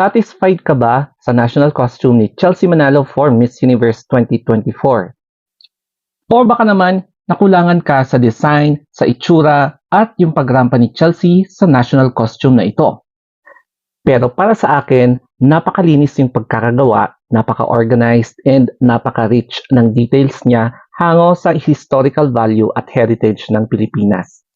Satisfied ka ba sa national costume ni Chelsea Manalo for Miss Universe 2024? O baka naman nakulangan ka sa design, sa itsura, at yung pagrampa ni Chelsea sa national costume na ito? Pero para sa akin, napakalinis yung pagkakagawa, napaka-organized, and napaka-rich ng details niya hango sa historical value at heritage ng Pilipinas.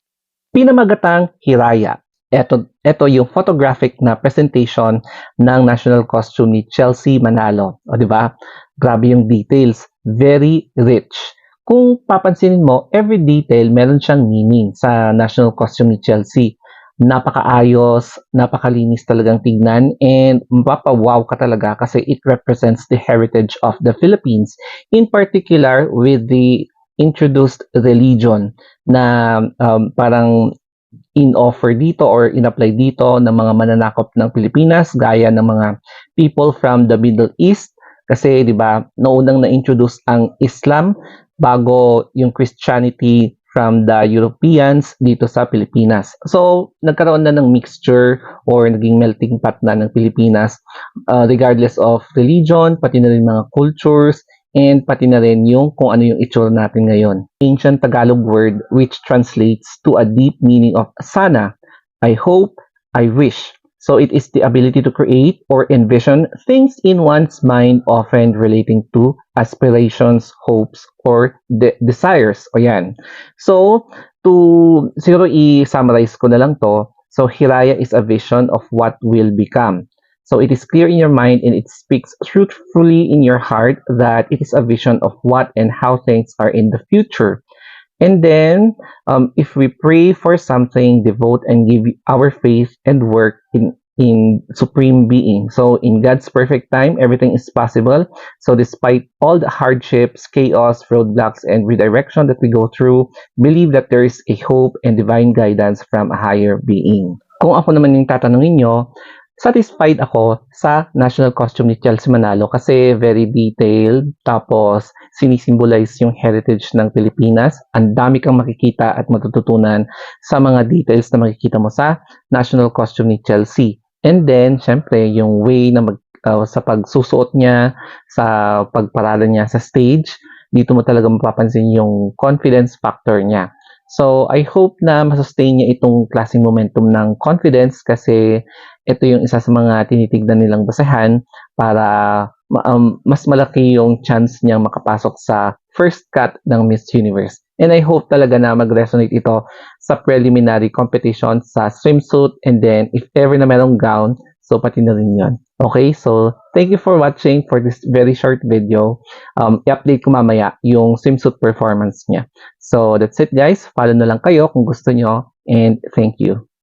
Pinamagatang Hiraya. Ito, ito yung photographic na presentation ng national costume ni Chelsea Manalo. O, di ba? Grabe yung details. Very rich. Kung papansinin mo, every detail meron siyang meaning sa national costume ni Chelsea. Napakaayos, napakalinis talagang tignan, and mapapawaw ka talaga kasi it represents the heritage of the Philippines, in particular with the introduced religion na um, parang in-offer dito or in-apply dito ng mga mananakop ng Pilipinas gaya ng mga people from the Middle East kasi 'di ba noong na-introduce ang Islam bago yung Christianity from the Europeans dito sa Pilipinas. So, nagkaroon na ng mixture or naging melting pot na ng Pilipinas uh, regardless of religion, pati na rin mga cultures, and pati na rin yung kung ano yung itsura natin ngayon. Ancient Tagalog word which translates to a deep meaning of sana, I hope, I wish. So it is the ability to create or envision things in one's mind often relating to aspirations, hopes, or de- desires. O yan. So, to siguro i-summarize ko na lang to. So, Hiraya is a vision of what will become. So, it is clear in your mind and it speaks truthfully in your heart that it is a vision of what and how things are in the future. And then, um, if we pray for something, devote and give our faith and work in in supreme being. So in God's perfect time, everything is possible. So despite all the hardships, chaos, roadblocks, and redirection that we go through, believe that there is a hope and divine guidance from a higher being. Kung ako naman yung tatanungin nyo, satisfied ako sa national costume ni Chelsea Manalo kasi very detailed tapos sinisimbolize yung heritage ng Pilipinas. Ang dami kang makikita at matututunan sa mga details na makikita mo sa national costume ni Chelsea. And then, syempre, yung way na mag, uh, sa pagsusuot niya, sa pagparada niya sa stage, dito mo talaga mapapansin yung confidence factor niya. So, I hope na masustain niya itong klaseng momentum ng confidence kasi ito yung isa sa mga tinitignan nilang basehan para um, mas malaki yung chance niyang makapasok sa first cut ng Miss Universe. And I hope talaga na mag-resonate ito sa preliminary competition sa swimsuit and then if ever na merong gown, so pati na rin yun. Okay, so thank you for watching for this very short video. Um, i-update ko mamaya yung swimsuit performance niya. So that's it guys. Follow na lang kayo kung gusto nyo and thank you.